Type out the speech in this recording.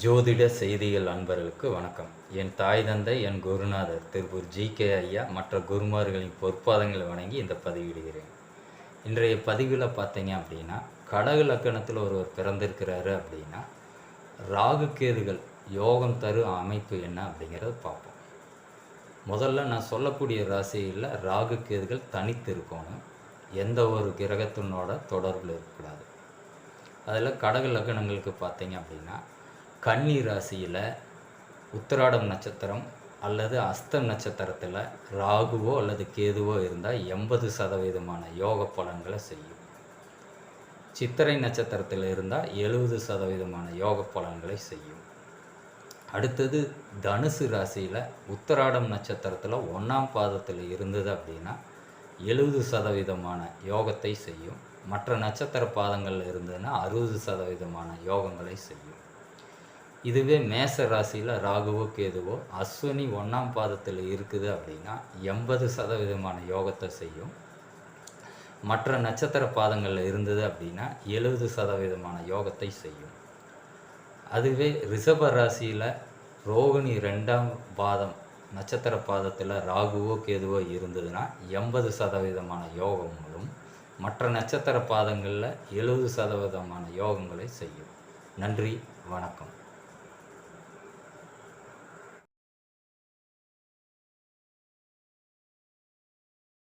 ஜோதிட செய்திகள் அன்பர்களுக்கு வணக்கம். என் தாய் தந்தை என் குருநாதர் திருப்பூர் ஜி. கே. ஐயா மற்ற குருமார்களின் பொற்பாதங்களை வணங்கி இந்த பதிவிடுகிறேன். இன்றைய பதிவில் பார்த்தீங்க அப்படின்னா கடக லக்கணத்தில் ஒருவர் பிறந்திருக்கிறாரு அப்படின்னா ராகு கேதுகள் யோகம் தரு அமைப்பு என்ன அப்படிங்கிறத பார்ப்போம். முதல்ல நான் சொல்லக்கூடிய ராசியில் ராகு கேதுகள் தனித்து இருக்கணும். எந்த ஒரு கிரகத்தினோட தொடர்பில் இருக்கக்கூடாது. அதில் கடக லக்கணங்களுக்கு பார்த்தீங்க அப்படின்னா கன்னி ராசியில் உத்திராடம் நட்சத்திரம் அல்லது அஸ்தம் நட்சத்திரத்தில் ராகுவோ அல்லது கேதுவோ இருந்தால் எண்பது சதவீதமான யோக பலன்களை செய்யும். சித்திரை நட்சத்திரத்தில் இருந்தால் எழுபது சதவீதமான யோக பலன்களை செய்யும். அடுத்தது தனுசு ராசியில் உத்தராடம் நட்சத்திரத்தில் ஒன்றாம் பாதத்தில் இருந்தது அப்படின்னா எழுபது சதவீதமான யோகத்தை செய்யும். மற்ற நட்சத்திர பாதங்களில் இருந்ததுன்னா அறுபது சதவீதமான யோகங்களை செய்யும். இதுவே மேச ராசியில் ராகுவோ கேதுவோ அஸ்வினி ஒன்றாம் பாதத்தில் இருக்குது அப்படின்னா எண்பது சதவீதமான யோகத்தை செய்யும். மற்ற நட்சத்திர பாதங்களில் இருந்தது அப்படின்னா எழுபது சதவீதமான யோகத்தை செய்யும். அதுவே ரிஷப ராசியில் ரோகிணி ரெண்டாம் பாதம் நட்சத்திர பாதத்தில் ராகுவோ கேதுவோ இருந்ததுன்னா எண்பது சதவீதமான யோகங்களும் மற்ற நட்சத்திர பாதங்களில் எழுபது சதவீதமான யோகங்களை செய்யும். நன்றி வணக்கம்.